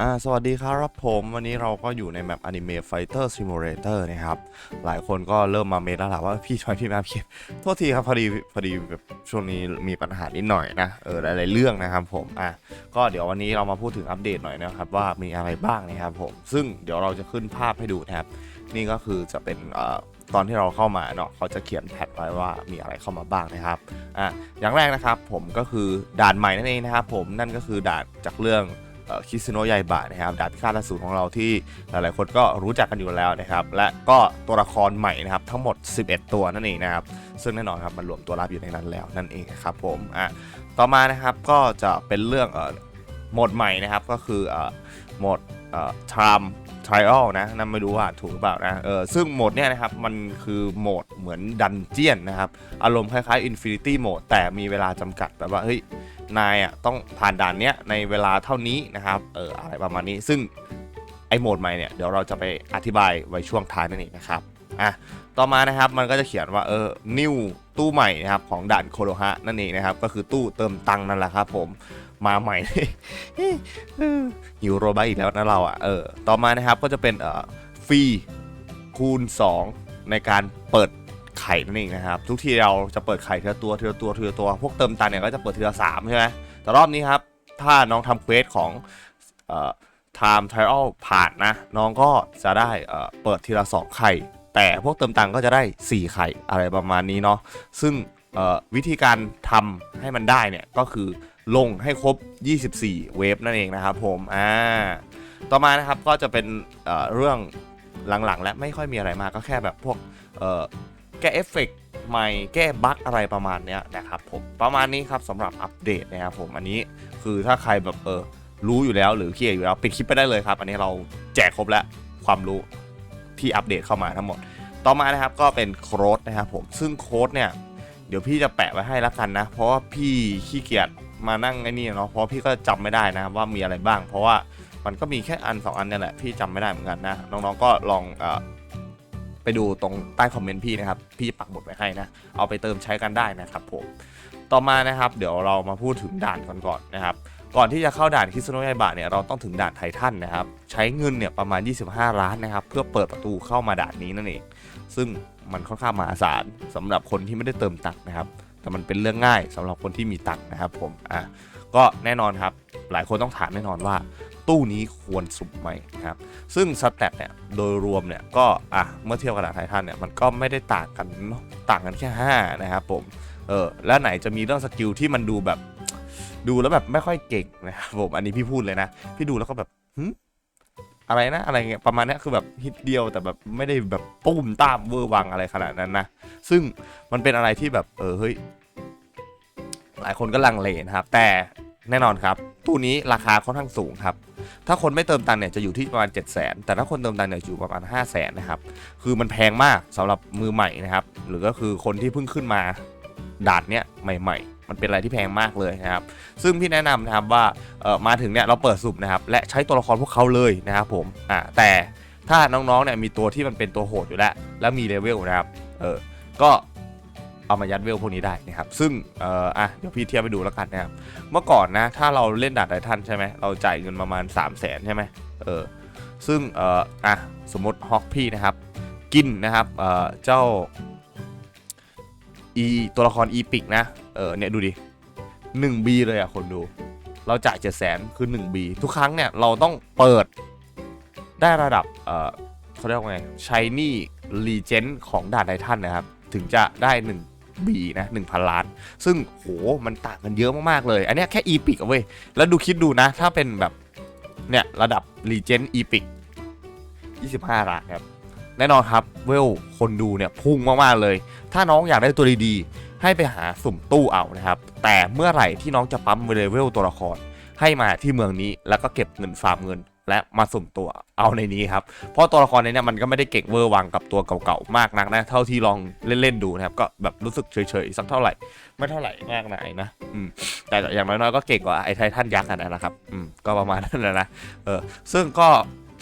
อ่าสวัสดีครับผมวันนี้เราก็อยู่ในแมป Anime Fighter Simulator นะครับ หลายคนก็เริ่มมาเมตแล้วล่ะว่าพี่ชอยพี่มาพี่โทษทีครับพอดีพอดีแบบช่วงนี้มีปัญหานิดหน่อยนะเออหลายๆเรื่องนะครับผมอะก็เดี๋ยววันนี้เรามาพูดถึงอัปเดตหน่อยนะครับว่ามีอะไรบ้างนะครับผมซึ่งเดี๋ยวเราจะขึ้นภาพให้ดูนะครับนี่ก็คือจะเป็นเอ่อตอนที่เราเข้ามาเนาะเขาจะเขียนแพทไว้ว่ามีอะไรเข้ามาบ้างนะครับอะอย่างแรกนะครับผมก็คือด่านใหม่นั่นเองนะครับผมนั่นก็คือด่านจากเรื่อง คิสโนะยายบะนะครับดาบพิฆาตอสูรของเราที่หลายๆคนก็รู้จักกันอยู่แล้วนะครับและก็ตัวละครใหม่นะครับทั้งหมด 11 ตัวนั่นเองนะครับซึ่งแน่นอนครับมันรวมตัวรับอยู่ในนั้นแล้วนั่นเองครับผมอะต่อมานะครับก็จะเป็นเรื่องเอ่อโหมดใหม่นะครับก็คือเอ่อโหมดเอ่อ time trial นะนั่นไม่รู้ว่าถูกหรือเปล่านะเออซึ่งโหมดเนี้ยนะครับ มันคือโหมดเหมือนดันเจียนนะครับ อารมณ์คล้ายๆ Infinity Mode แต่มีเวลาจำกัดแบบว่า เฮ้ย นายอะต้องผ่านด่านเนี้ยในเวลาเท่านี้นะครับเอออะไรประมาณนี้ซึ่งไอ้โหมดใหม่เนี่ยเดี๋ยวเราจะไปอธิบายไว้ช่วงท้ายนั่นเองนะครับอะต่อมานะครับมันก็จะเขียนว่าเออ new ตู้ใหม่นะครับของด่านโคโ o ฮะนั่นเองนะครับก็คือตู้เติมตังนั่นแหละครับผมมาใหม่หิวโรบายอีกแล้วนะเราอะเออต่อมานะครับก็จะเป็นเอ่อฟรีคูณ 2 ในการเปิด ไข่นั่นเองนะครับ ทุกทีเราจะเปิดไข่ทีละตัวทีละตัวทีละตัว พวกเติมตังเนี่ยก็จะเปิดทีละสามใช่ไหมแต่รอบนี้ครับ ถ้าน้องทำเควสของเอ่อ time trial ผ่านนะ น้องก็จะได้เอ่อเปิดทีละ2ไข่ แต่พวกเติมตังก็จะได้ 4 ไข่อะไรประมาณนี้เนาะซึ่งเอ่อวิธีการทำให้มันได้เนี่ยก็คือลงให้ครบ 24 เวฟนั่นเองนะครับผม อ่า ต่อมานะครับก็จะเป็นเอ่อเรื่องหลังๆ และไม่ค่อยมีอะไรมากก็แค่แบบพวกเอ่อ แก้เอฟเฟกต์ใหม่แก้บั๊กอะไรประมาณเนี้ยนะครับผมประมาณนี้ครับสำหรับอัปเดตนะครับผมอันนี้คือถ้าใครแบบเออรู้อยู่แล้วหรือเคลียร์อยู่แล้วปิดคลิปไปได้เลยครับ อันนี้เราแจกครบแล้วความรู้ที่อัปเดตเข้ามาทั้งหมด ต่อมานะครับก็เป็นโค้ดนะครับผมซึ่งโค้ดเนี่ยเดี๋ยวพี่จะแปะไว้ให้แล้วกันนะ เพราะว่าพี่ขี้เกียจมานั่งไอ้นี่เนาะเพราะพี่ก็จำไม่ได้นะว่ามีอะไรบ้าง เพราะว่ามันก็มีแค่อันสองอันเนี่ยแหละพี่จำไม่ได้เหมือนกันนะน้องๆก็ลองเออ ไปดูตรงใต้คอมเมนต์พี่นะครับ พี่ปักหมดไว้ให้นะ เอาไปเติมใช้กันได้นะครับผม ต่อมานะครับ เดี๋ยวเรามาพูดถึงด่านก่อนก่อนนะครับ ก่อนที่จะเข้าด่านคิสโนยาบะเนี่ยเราต้องถึงด่านไททันนะครับ ใช้เงินเนี่ยประมาณ 25 ล้านนะครับ เพื่อเปิดประตูเข้ามาด่านนี้นั่นเอง ซึ่งมันค่อนข้างมหาศาลสำหรับคนที่ไม่ได้เติมตังค์นะครับ แต่มันเป็นเรื่องง่ายสำหรับคนที่มีตังค์นะครับผม อะ ก็แน่นอนครับ หลายคนต้องถามแน่นอนว่า ตู้นี้ควรสุ่มไหมนะครับ ซึ่งสแตทเนี่ยโดยรวมเนี่ยก็อะเมื่อเทียบกับดานไททันเนี่ยมันก็ไม่ได้ต่างกันเนะต่างกันแค่5นะครับผมเออแล้วไหนจะมีเรื่องสกิลที่มันดูแบบ ดูแล้วแบบไม่ค่อยเก่งนะครับผมอันนี้พี่พูดเลยนะ พี่ดูแล้วก็แบบหึอะไรนะอะไรเงี้ยประมาณนี้คือแบบฮิตเดียวแต่แบบไม่ได้แบบปุ้มตามเวอร์วังอะไรขนาดนั้นนะซึ่งมันเป็นอะไรที่แบบเออเฮ้ยหลายคนก็ลังเลนะครับ แต่ แน่นอนครับ ตู้นี้ราคาค่อนข้างสูงครับ ถ้าคนไม่เติมตังค์เนี่ยจะอยู่ที่ประมาณ 7 0 0 0 0นแต่ถ้าคนเติมตังค์เนี่ยอยู่ประมาณ 5 0 0แสนนะครับ คือมันแพงมากสำหรับมือใหม่นะครับ หรือก็คือคนที่เพิ่งขึ้นมาด่านเนี้ยใหม่ ๆ มันเป็นอะไรที่แพงมากเลยนะครับ ซึ่งพี่แนะนำนะครับว่ามาถึงเนี่ยเราเปิดสุ่มนะครับ และใช้ตัวละครพวกเขาเลยนะครับผม อ่า แต่ถ้าน้องๆเนี่ยมีตัวที่มันเป็นตัวโหดอยู่แล้ว แล้วมีเลเวลนะครับ เออ ก็ เอามายัดเวลพวกนี้ได้นะครับ ซึ่งเอ่ออะเดี๋ยวพี่เทียบไปดูแล้วกันนะครับ เมื่อก่อนนะถ้าเราเล่นดานไททันใช่ไหมเราจ่ายเงินประมาณ 3 0 0แสนใช่ไหมเออซึ่งเอ่ออะสมมติฮอกพี่นะครับ กินนะครับเอ่อเจ้าอีตัวละครอีพิกนะเออเนี่ยดูดิ 1B เลยอะคนดู เราจ่าย7 0 0 0 0คือ 1B ทุกครั้งเนี่ยเราต้องเปิดได้ระดับเออเขาเรียกว่าไงชายนี่รีเจนของดานไททันนะครับ ถึงจะได้ B นะ1,000 ล้าน ซึ่งโหมันต่างกันเยอะมากๆเลย อันนี้แค่อีพิกอะเว้ย แล้วดูคิดดูนะ ถ้าเป็นแบบ เนี่ยระดับรีเจนอีพิก25 ล้านครับ แน่นอนครับเวลคนดูเนี่ยพุ่งมากๆเลย ถ้าน้องอยากได้ตัวดีๆ ให้ไปหาสุ่มตู้เอานะครับ แต่เมื่อไหร่ที่น้องจะปั๊มเลเวลตัวละคร ให้มาที่เมืองนี้แล้วก็เก็บเงินฟาร์มเงิน และมาสุ่มตัวเอาในนี้ครับ เพราะตัวละครในเนี้มันก็ไม่ได้เก่งเวอร์วังกับตัวเก่าๆมากนักนะ เท่าที่ลองเล่นๆดูนะครับ ก็แบบรู้สึกเฉยๆสักเท่าไหร่ ไม่เท่าไหร่มากนะไอ้นะอืมแต่อย่างน้อยๆก็เก่งกว่าไอ้ไททันยักษ์กันนะครับอืมก็ประมาณนั้นแหละนะเออซึ่งก็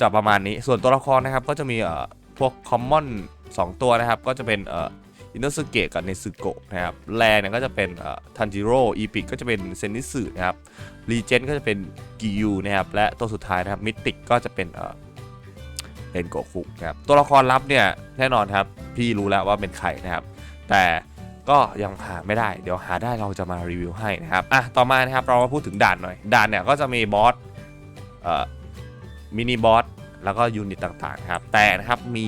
จะประมาณนี้ส่วนตัวละครนะครับก็จะมีเอ่อพวกคอมมอน2ตัวนะครับ ก็จะเป็นเอ่อ อินโนสเกะกับเนซึโกะนะครับแรเนี่ยก็จะเป็นทันจิโร่อีพิกก็จะเป็นเซนิสึนะครับรีเจนก็จะเป็นกิยูนะครับและตัวสุดท้ายนะครับมิติกก็จะเป็นเอ่อเรนโกคุนะครับตัวละครลับเนี่ยแน่นอนครับพี่รู้แล้วว่าเป็นใครนะครับ แต่ก็ยังหาไม่ได้ เดี๋ยวหาได้เราจะมารีวิวให้นะครับอะต่อมานะครับเรามาพูดถึงด่านหน่อยด่านเนี่ยก็จะมีบอสมินิบอสแล้วก็ยูนิตต่างๆครับแต่นะครับมี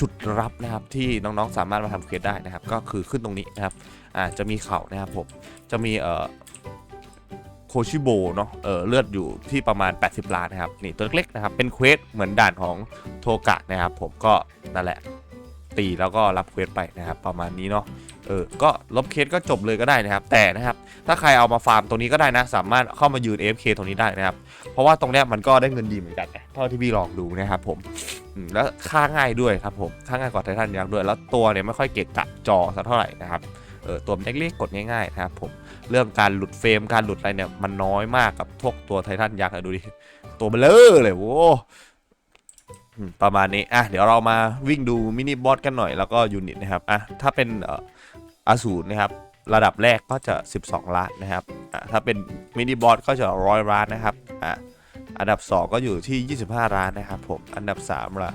จุดรับนะครับที่น้องๆสามารถมาทำเควสได้นะครับ ก็คือขึ้นตรงนี้นะครับอ่าจะมีเข่านะครับผมจะมีเอ่อโคชิโบเนาะเออเลือดอยู่ที่ประมาณ 80 ล้านนะครับนี่ตัวเล็กๆนะครับเป็นเควสเหมือนด่านของโทกะนะครับผมก็นั่นแหละตีแล้วก็รับเควสไปนะครับประมาณนี้เนาะ เออ ก็ลบเคสก็จบเลยก็ได้นะครับ แต่นะครับ ถ้าใครเอามาฟาร์มตรงนี้ก็ได้นะ สามารถเข้ามายืน AFK ตรงนี้ได้นะครับ เพราะว่าตรงเนี้ยมันก็ได้เงินดีเหมือนกันเท่าที่พี่ลองดูนะครับผมแล้วค่าง่ายด้วยครับผมค่าง่ายกว่าไททันยักษ์ด้วย แล้วตัวเนี่ยไม่ค่อยเกะกะจอสักเท่าไหร่นะครับเออตัวมันเล็กๆกดง่ายๆนะครับผมเรื่องการหลุดเฟรมการหลุดอะไรเนี่ยมันน้อยมากกับพวกตัวไททันยักษ์อะดูดิตัวเบลอเลยโว้ประมาณนี้อะเดี๋ยวเรามาวิ่งดูมินิบอสกันหน่อยแล้วก็ยูนิตนะครับอะถ้าเป็นเอ่อ อสูรนะครับ ระดับแรกก็จะ 12 ล้านนะครับถ้าเป็นมินิบอสก็จะร้อยล้านนะครับอะอันดับ 2 ก็อยู่ที่ 25 ล้านนะครับผม อันดับ3ล่ะ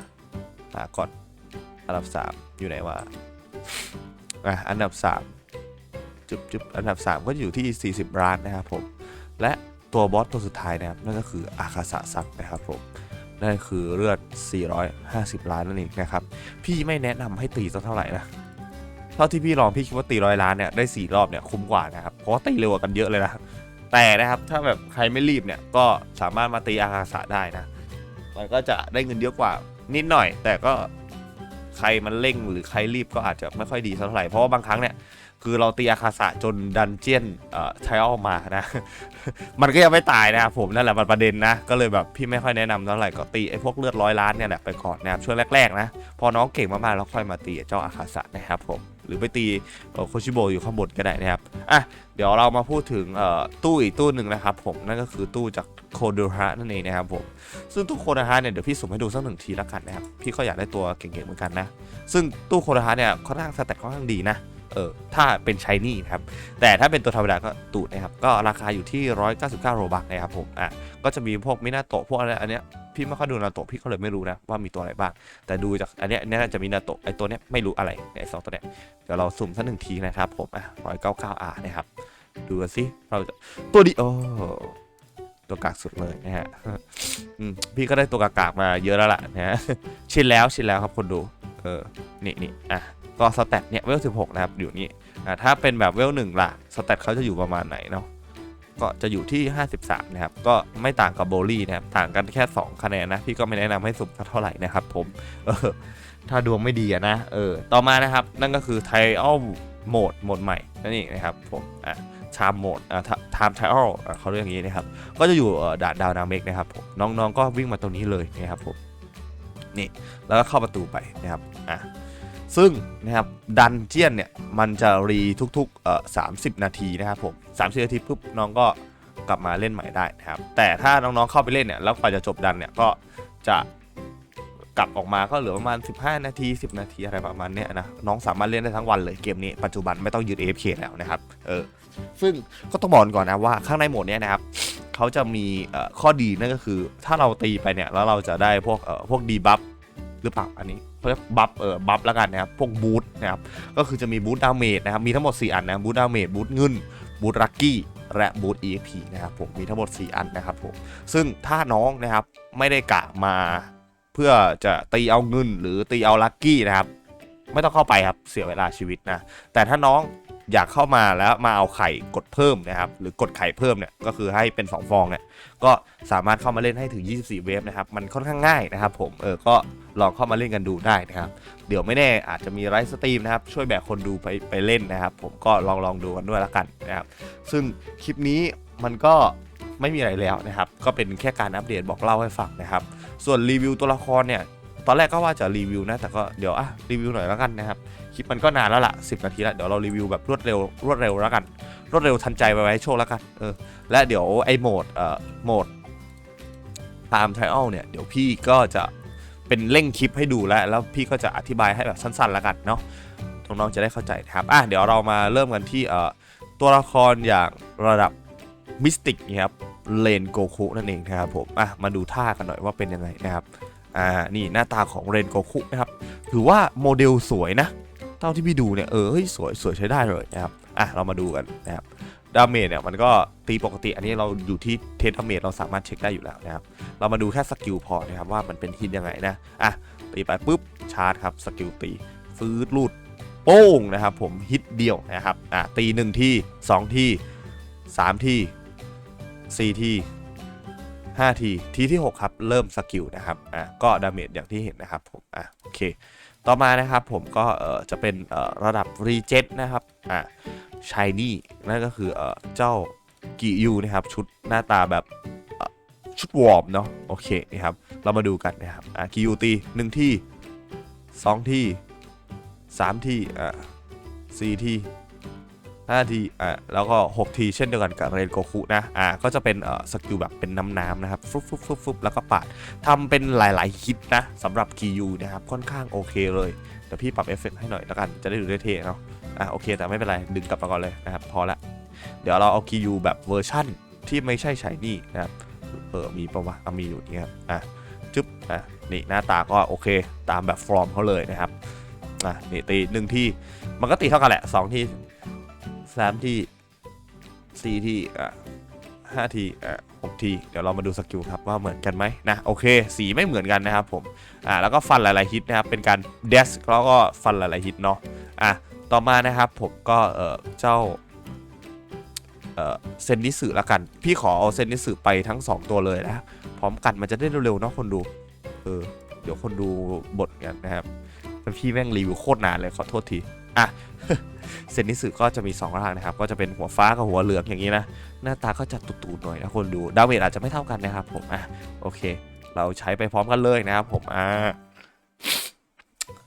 หาก่อน อันดับ 3 อยู่ไหนวะอะอันดับ 3 จุบจุบอันดับ 3 ก็อยู่ที่ 40 ล้านนะครับผม และตัวบอสตัวสุดท้ายนะครับ นั่นก็คืออาคาสะซักนะครับผม นั่นคือเลือด 450 ล้านนั่นเองนะครับ พี่ไม่แนะนำให้ตีสักเท่าไหร่นะ เท่าที่พี่ลองพี่คิดว่าตีร้อยล้านเนี่ยได้4รอบเนี่ยคุ้มกว่านะครับเพราะว่าตีเร็วกันเยอะเลยนะแต่นะครับถ้าแบบใครไม่รีบเนี่ยก็สามารถมาตีอาคาสะได้นะมันก็จะได้เงินเยอะกว่านิดหน่อย แต่ก็ใครมันเร่งหรือใครรีบก็อาจจะไม่ค่อยดีเท่าไหร่เพราะว่าบางครั้งเนี่ย คือเราตีอาคาสะจนดันเจียนเอ่อไทออมานะ มันก็ยังไม่ตายนะครับผมนั่นแหละมันประเด็นนะ ก็เลยแบบพี่ไม่ค่อยแนะนำเท่าไหร่ก็ตีไอ้พวกเลือดร้อยล้านเนี่ยแหละไปก่อนนะครับช่วงแรกๆนะ พอน้องเก่งมากๆแล้วค่อยมาตีเจ้าอาคาสะนะครับผมหรือไปตีโคชิโบอยู่ข้างบนก็ได้นะครับอะเดี๋ยวเรามาพูดถึงเอ่อตู้อีกตู้หนึ่งนะครับผมนั่นก็คือตู้จากโคโดฮะนั่นเองนะครับผมซึ่งตู้โคโดฮะเนี่ยเดี๋ยวพี่สุ่มให้ดูสักหนึ่งทีล้วกันนะครับพี่ก็อยากได้ตัวเก่งๆเหมือนกันนะ ซึ่งตู้โคโดฮะเนี่ยค่อนข้างสแต็กค่อนข้างดีนะ เออถ้าเป็นชายนี่ครับ แต่ถ้าเป็นตัวธรรมดาก็ตูดนะครับ ก็ราคาอยู่ที่ 199 โรบักนะครับผมอะก็จะมีพวกมินาโตะพวกอะไรอันเนี้ยพี่ไม่ค่อยดูนาโตะพี่ก็เลยไม่รู้นะว่ามีตัวอะไรบ้าง แต่ดูจากอันเนี้ยอันเนี้ยน่าจะมีนาโตะไอตัวเนี้ยไม่รู้อะไรไอสองตัวเนี้ยเดี๋ยวเราสุ่มสักหนึ่งทีนะครับผมอะ199 R นะครับดูกันสิเราจะตัวดีโอตัวกากสุดเลยนะฮะพี่ก็ได้ตัวกากๆมาเยอะแล้วล่ะนะฮะชินแล้วชินแล้วครับคนดู เออ นี่นี่อะ ก็สแตทเนี่ยเวล16นะครับ อยู่นี่ อ่าถ้าเป็นแบบเวลหนึ่งล่ะสเตตเขาจะอยู่ประมาณไหนเนาะ ก็จะอยู่ที่ 53 นะครับ ก็ไม่ต่างกับโบลี่นะครับ ต่างกันแค่ 2 คะแนนนะ พี่ก็ไม่แนะนำให้สุ่มเท่าไหร่นะครับผม เออ ถ้าดวงไม่ดีนะ เออ ต่อมานะครับ นั่นก็คือไทอัลโหมดโหมดใหม่นั่นเองนะครับผม อะชามโหมดอ่าไทม์ไทอัลเขาเรียกอย่างนี้นะครับ ก็จะอยู่ด่านดาวนาเมกนะครับผม น้องๆก็วิ่งมาตรงนี้เลยนะครับผม นี่แล้วก็เข้าประตูไปนะครับอะซึ่งนะครับดันเจียนเนี่ยมันจะรีทุกๆเอ่อ30นาทีนะครับผม30 นาทีปุ๊บน้องก็กลับมาเล่นใหม่ได้นะครับแต่ถ้าน้องๆเข้าไปเล่นเนี่ยแล้วกว่าจะจบดันเนี่ยก็จะกลับออกมาก็เหลือประมาณ 15 นาที 10 นาทีอะไรประมาณเนี้ยนะน้องสามารถเล่นได้ทั้งวันเลยเกมนี้ปัจจุบันไม่ต้องยืน AFK แล้วนะครับเออ ซึ่งก็ต้องบอกก่อนนะว่าข้างในโหมดเนี้ยนะครับเขาจะมีข้อดีนั่นก็คือ ถ้าเราตีไปเนี่ยแล้วเราจะได้พวกพวกดีบัฟหรือเปล่าอันนี้เขาเรียกบัฟเออบัฟแล้วกันนะครับพวกบูทนะครับก็คือจะมีบูทดาเมจนะครับมีทั้งหมด 4 อันนะบูทดาเมจบูทเงินบูทลักกี้และบูท EXP นะครับผมมีทั้งหมด 4 อันนะครับผมซึ่งถ้าน้องนะครับไม่ได้กะมาเพื่อจะตีเอาเงินหรือตีเอาลักกี้นะครับไม่ต้องเข้าไปครับเสียเวลาชีวิตนะแต่ถ้าน้อง อยากเข้ามาแล้วมาเอาไข่กดเพิ่มนะครับ หรือกดไข่เพิ่มเนี่ยก็คือให้เป็น 2 ฟองเนี่ยก็สามารถเข้ามาเล่นให้ถึง 24 เวฟนะครับ มันค่อนข้างง่ายนะครับ ผมเออก็ลองเข้ามาเล่นกันดูได้นะครับ เดี๋ยวไม่แน่อาจจะมีไลฟ์สตรีมนะครับ ช่วยแบกคนดูไปไปเล่นนะครับ ผมก็ลองลองดูกันด้วยละกันนะครับ ซึ่งคลิปนี้มันก็ไม่มีอะไรแล้วนะครับ ก็เป็นแค่การอัปเดตบอกเล่าให้ฟังนะครับ ส่วนรีวิวตัวละครเนี่ย ตอนแรกก็ว่าจะรีวิวนะแต่ก็เดี๋ยวอะรีวิวหน่อยแล้วกันนะครับคลิปมันก็นานแล้วล่ะ10 นาทีแล้วเดี๋ยวเรารีวิวแบบรวดเร็วรวดเร็วแล้วกัน รวดเร็วทันใจไปไว้โชว์แล้วกันเออและเดี๋ยวไอ้โหมดเอ่อโหมดตามไทอัลเนี่ยเดี๋ยวพี่ก็จะเป็นเร่งคลิปให้ดูแล้ว แล้วพี่ก็จะอธิบายให้แบบสั้นๆแล้วกันเนาะน้องๆจะได้เข้าใจนะครับอะเดี๋ยวเรามาเริ่มกันที่เอ่อตัวละครอย่างระดับมิสติกนี่ครับเลนโกคุนั่นเองนะครับผมอะมาดูท่ากันหน่อยว่าเป็นยังไงนะครับ อ่านี่หน้าตาของเรนโกคุนะครับถือว่าโมเดลสวยนะเท่าที่พี่ดูเนี่ยเออเฮ้ยสวยสวยใช้ได้เลยนะครับอะเรามาดูกันนะครับดาเมจเนี่ยมันก็ตีปกติอันนี้เราอยู่ที่เทสดาเมจเราสามารถเช็คได้อยู่แล้วนะครับเรามาดูแค่สกิลพอนะครับว่ามันเป็นฮิตยังไงนะอะตีไปปุ๊บชาร์จครับสกิลตีฟืดลูดโป้งนะครับผมฮิตเดียวนะครับอะตีหนึ่งที่สองที่สามที่สี่ที่ ห้าที ทีที่หกครับ เริ่มสกิลนะครับ อะ ก็ดาเมจอย่างที่เห็นนะครับผม อะ โอเค ต่อมานะครับผมก็เอ่อจะเป็นเอ่อระดับรีเจ t นะครับ อะชายนี่นั่นก็คือเอ่อเจ้ากิยูนะครับ ชุดหน้าตาแบบชุดวอร์มเนาะ โอเคนะครับ เรามาดูกันนะครับ อะกิยูตีหนึ่งที่สองที่สามที่ อะสี่ที่ ห้าทีอะแล้วก็หกทีเช่นเดียวกันกับเรนโกคุนะอะก็จะเป็นเอ่อสกิลแบบเป็นน้ำๆนะครับฟุบฟุบฟุบฟุบแล้วก็ปาดทำเป็นหลายๆฮิตนะสำหรับ KU นะครับค่อนข้างโอเคเลยเดี๋ยวพี่ปรับเอฟเฟกต์ให้หน่อยแล้วกันจะได้ดูได้เท่เนาะอะโอเคแต่ไม่เป็นไรดึงกลับมาก่อนเลยนะครับพอละเดี๋ยวเราเอา KU แบบเวอร์ชั่นที่ไม่ใช่ใช้นี่นะครับเออมีปะวะเอามีอยู่นี่ครับอะจึ๊บอะนี่หน้าตาก็โอเคตามแบบฟอร์มเขาเลยนะครับอะนี่ตีหนึ่งที่มันก็ตีเท่ากันแหละสองที่ สามทีสี่ทีอะห้าทีอะหกทีเดี๋ยวเรามาดูสกิลครับว่าเหมือนกันไหมนะโอเค สีไม่เหมือนกันนะครับผมอ่าแล้วก็ฟันหลายๆฮิตนะครับเป็นการเดสแล้วก็ฟันหลายๆฮิตเนาะอะต่อมานะครับผมก็เออเจ้าเออเซนนิสึละกัน พี่ขอเอาเซนนิสึไปทั้ง 2 ตัวเลยนะพร้อมกันมันจะได้เร็วๆเนาะคนดูเออเดี๋ยวคนดูบทกันนะครับพี่แม่งรีวิวโคตรนานเลยขอโทษทีอะ เซนนิสึก็จะมี2ร่างนะครับ ก็จะเป็นหัวฟ้ากับหัวเหลืองอย่างนี้นะ หน้าตาก็จะตุ่นๆหน่อยนะคนดู ดาเมจอาจจะไม่เท่ากันนะครับผม อะ โอเค เราใช้ไปพร้อมกันเลยนะครับผม อ่า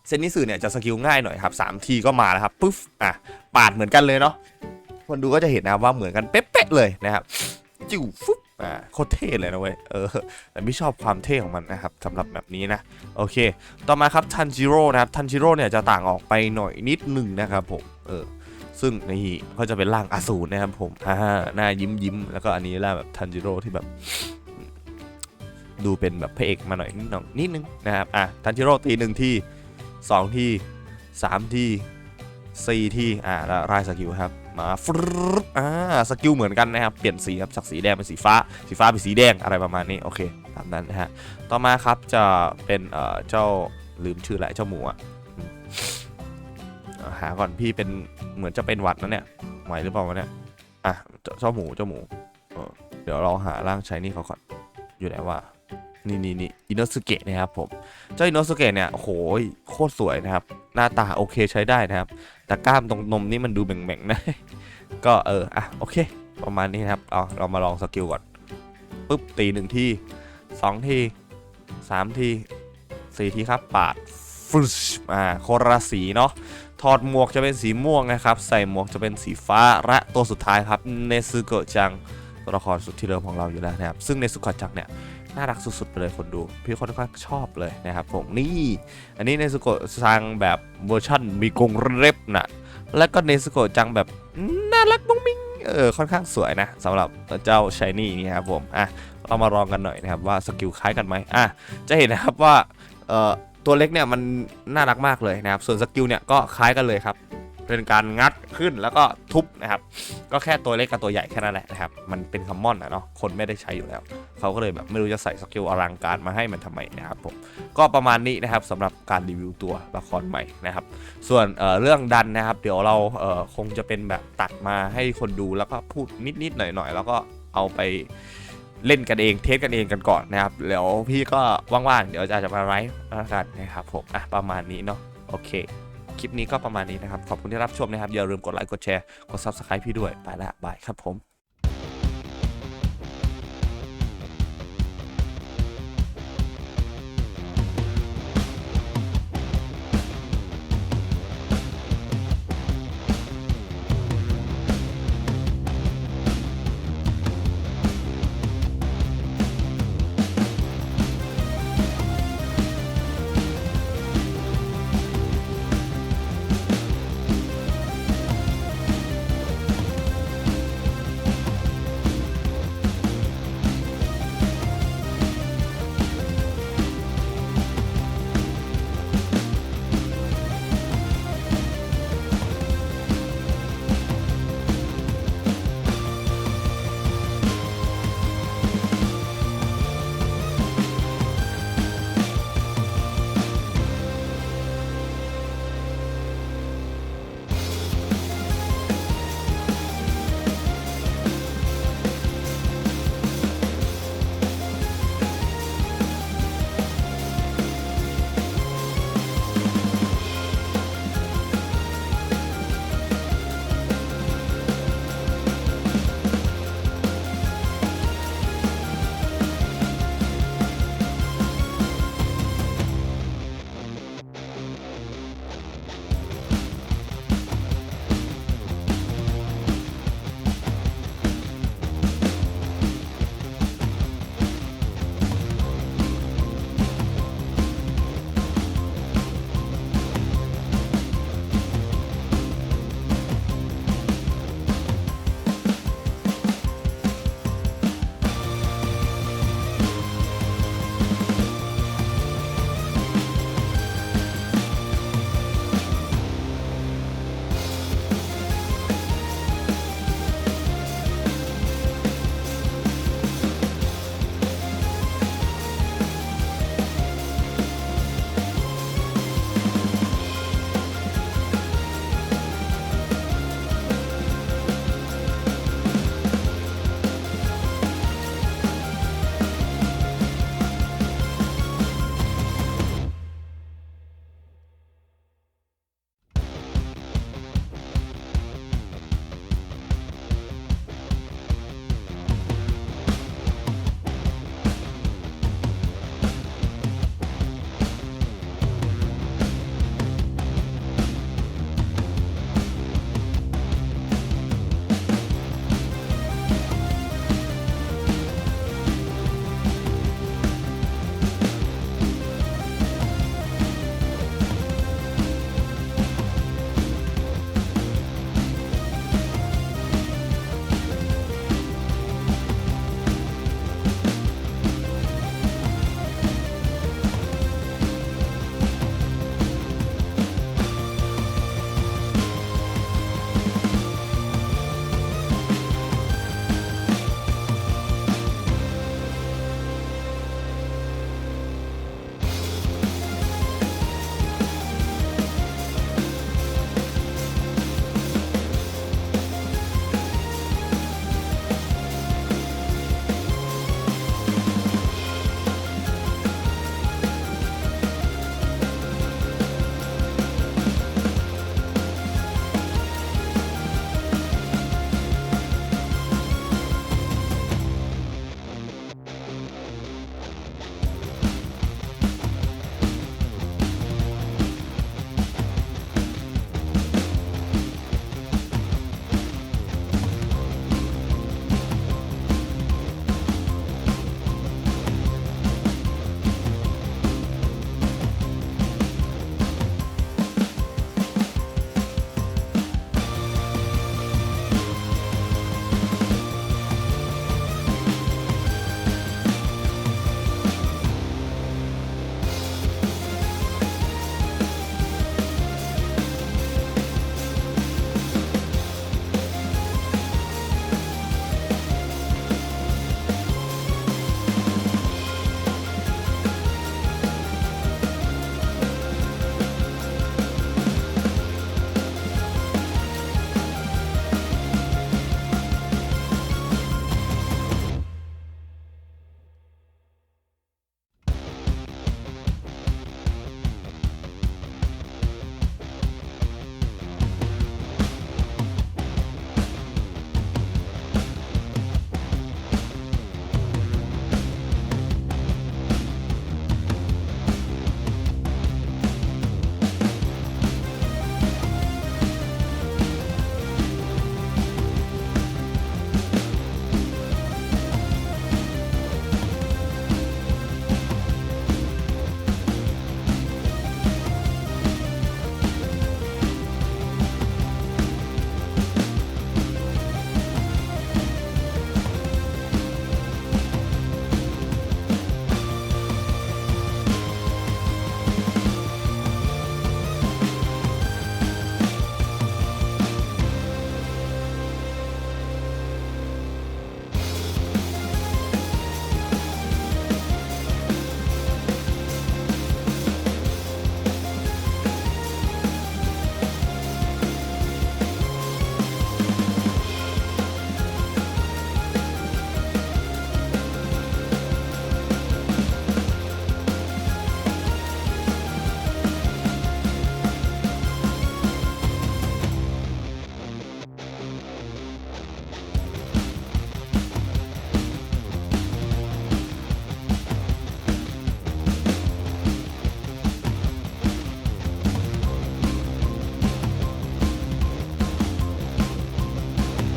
เซนนิสึเนี่ยจะสกิลง่ายหน่อยครับ3ทีก็มาแล้วครับ ปุ๊บ อะ ปาดเหมือนกันเลยเนาะ คนดูก็จะเห็นนะว่าเหมือนกันเป๊ะๆเลยนะครับ จิ้วฟุ๊บอ่าโคตรเท่เลยนะเว้ยเออแต่ไม่ชอบความเท่ของมันนะครับสำหรับแบบนี้นะโอเค ต่อมาครับทันจิโร่นะครับทันจิโร่เนี่ยจะต่างออกไปหน่อยนิดหนึ่งนะครับผมเออซึ่งนี่ก็จะเป็นร่างอสูรนะครับผมฮ่าหน้ายิ้มยิ้มแล้วก็อันนี้ร่างแบบทันจิโร่ที่แบบ ดูเป็นแบบพระเอกมาหน่อยนิดหน่อยนิดนึงนะครับอะทันจิโร่ตีหนึ่งที่สองที่สามที่สี่ที่อ่าแล้วรายสกิลครับ มาฟรึ๊ดอ่าสกิลเหมือนกันนะครับ เปลี่ยนสีครับจากสีแดงเป็นสีฟ้า สีฟ้าเป็นสีแดงอะไรประมาณนี้ โอเค ตามนั้นนะฮะ ต่อมาครับจะเป็นเอ่อเจ้าลืมชื่อละเจ้าหมูอะหาก่อนพี่เป็นเหมือนจะเป็นหวัดนะเนี่ยไหวหรือเปล่าวะเนี่ยอะเจ้าหมูเจ้าหมูเดี๋ยวเราหาร่างใช้นี่เขาก่อนอยู่ไหนวะนี่นี่นี่อินโนสเกะนะครับผม เจ้าอินโนสเกะเนี่ยโอ้โหโคตรสวยนะครับ หน้าตาโอเคใช้ได้นะครับ แต่กล้ามตรงนมนี่มันดูแบ่งๆนะ ก็เอออะโอเค ประมาณนี้นะครับเอาเรามาลองสกิลก่อนปุ๊บตีหนึ่งที่สองที่สามที่สี่ที่ครับปาดฟึชอ่าโคนละสีเนาะถอดหมวกจะเป็นสีม่วงนะครับ ใส่หมวกจะเป็นสีฟ้าและตัวสุดท้ายครับเนซึโกะจังตัวละครสุดที่เลิฟของเราอยู่แล้วนะครับซึ่งเนซึโกะจังเนี่ยน่ารักสุดๆไปเลยคนดู พี่ค่อนข้างชอบเลยนะครับผมนี่อันนี้เนซึโกะจังแบบเวอร์ชั่นมีกงเล็บนะแล้วก็เนซึโกะจังแบบอื น่ารักมุ้งมิ้งเออค่อนข้างสวยนะสำหรับเจ้าชายนี่นี่ครับผมอะเรามาลองกันหน่อยนะครับว่าสกิลคล้ายกันไหมอะจะเห็นนะครับว่าเอ่อตัวเล็กเนี่ยมันน่ารักมากเลยนะครับส่วนสกิลเนี่ยก็คล้ายกันเลยครับ เป็นการงัดขึ้นแล้วก็ทุบนะครับ ก็แค่ตัวเล็กกับตัวใหญ่แค่นั้นแหละนะครับ มันเป็นคัมมอนอะเนาะ คนไม่ได้ใช้อยู่แล้ว เขาก็เลยแบบไม่รู้จะใส่สกิลอลังการมาให้มันทำไมนะครับผม ก็ประมาณนี้นะครับสำหรับการรีวิวตัวละครใหม่นะครับ ส่วนเเรื่องดันนะครับ เดี๋ยวเราเคงจะเป็นแบบตัดมาให้คนดูแล้วก็พูดนิดๆหน่อยๆแล้วก็เอาไปเล่นกันเองเทสกันเองกันก่อนนะครับเดี๋ยวพี่ก็ว่างๆ เดี๋ยวจะจะมาไลฟ์แล้วกันนะครับผมอะประมาณนี้เนาะโอเค คลิปนี้ก็ประมาณนี้นะครับ ขอบคุณที่รับชมนะครับ อย่าลืมกดไลค์ กดแชร์ กด subscribe พี่ด้วย ไปละบายครับผม